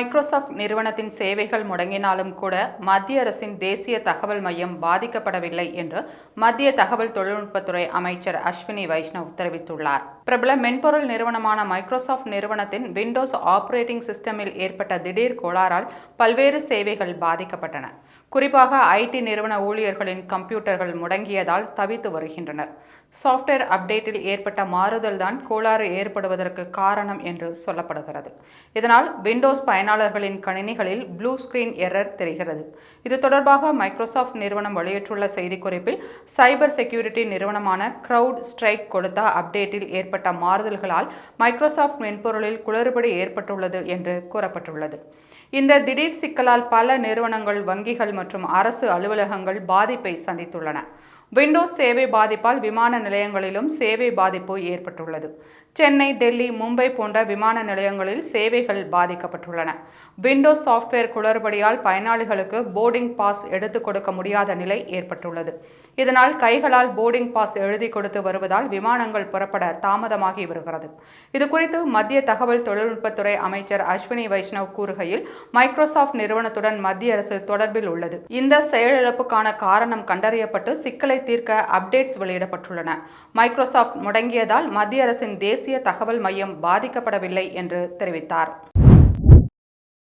Microsoft நிறுவனத்தின் சேவைகள் முடங்கினாலும் கூட மத்திய அரசின் தேசிய தகவல் மையம் பாதிக்கப்படவில்லை என்று மத்திய தகவல் தொழில்நுட்பத்துறை அமைச்சர் அஸ்வினி வைஷ்ணவ் தெரிவித்துள்ளார். பிரபல மென்பொருள் நிறுவனமான மைக்ரோசாஃப்ட் நிறுவனத்தின் விண்டோஸ் ஆபரேட்டிங் சிஸ்டமில் ஏற்பட்ட திடீர் கோளாறால் பல்வேறு சேவைகள் பாதிக்கப்பட்டன. குறிப்பாக ஐடி நிறுவன ஊழியர்களின் கம்ப்யூட்டர்கள் முடங்கியதால் தவித்து வருகின்றனர். சாஃப்ட்வேர் அப்டேட்டில் ஏற்பட்ட மாறுதல்தான் கோளாறு ஏற்படுவதற்கு காரணம் என்று சொல்லப்படுகிறது. இதனால் விண்டோஸ் பயனாளர்களின் கணினிகளில் ப்ளூ ஸ்கிரீன் எரர் தெரிகிறது. இது தொடர்பாக மைக்ரோசாஃப்ட் நிறுவனம் வெளியிட்டுள்ள செய்திக்குறிப்பில் சைபர் செக்யூரிட்டி நிறுவனமான க்ரௌட் ஸ்ட்ரைக் கொடுத்த அப்டேட்டில் ஏற்பட்ட மாறுதல்களால் மைக்ரோசாஃப்ட் மென்பொருளில் குளறுபடி ஏற்பட்டுள்ளது என்று கூறப்பட்டுள்ளது. இந்த திடீர் சிக்கலால் பல நிறுவனங்கள் வங்கிகள் மற்றும் அரசு அலுவலகங்கள் பாதிப்பை சந்தித்துள்ளன. விண்டோஸ் சேவை பாதிப்பால் விமான நிலையங்களிலும் சேவை பாதிப்பு ஏற்பட்டுள்ளது. சென்னை டெல்லி மும்பை போன்ற விமான நிலையங்களில் சேவைகள் பாதிக்கப்பட்டுள்ளன. விண்டோஸ் சாஃப்ட்வேர் குளறுபடியால் பயனாளிகளுக்கு போர்டிங் பாஸ் எடுத்துக் கொடுக்க முடியாத நிலை ஏற்பட்டுள்ளது. இதனால் கைகளால் போர்டிங் பாஸ் எழுதி கொடுத்து வருவதால் விமானங்கள் புறப்பட தாமதமாகி வருகிறது. இதுகுறித்து மத்திய தகவல் தொழில்நுட்பத்துறை அமைச்சர் அஸ்வினி வைஷ்ணவ் கூறுகையில் மைக்ரோசாஃப்ட் நிறுவனத்துடன் மத்திய அரசு தொடர்பில் உள்ளது. இந்த செயலிழப்புக்கான காரணம் கண்டறியப்பட்டு சிக்கலை தீர்க்க அப்டேட்ஸ் வெளியிடப்பட்டுள்ளன. மைக்ரோசாஃப்ட் முடங்கியதால் மத்திய அரசின் தேசிய தகவல் மையம் பாதிக்கப்படவில்லை என்று தெரிவித்தார்.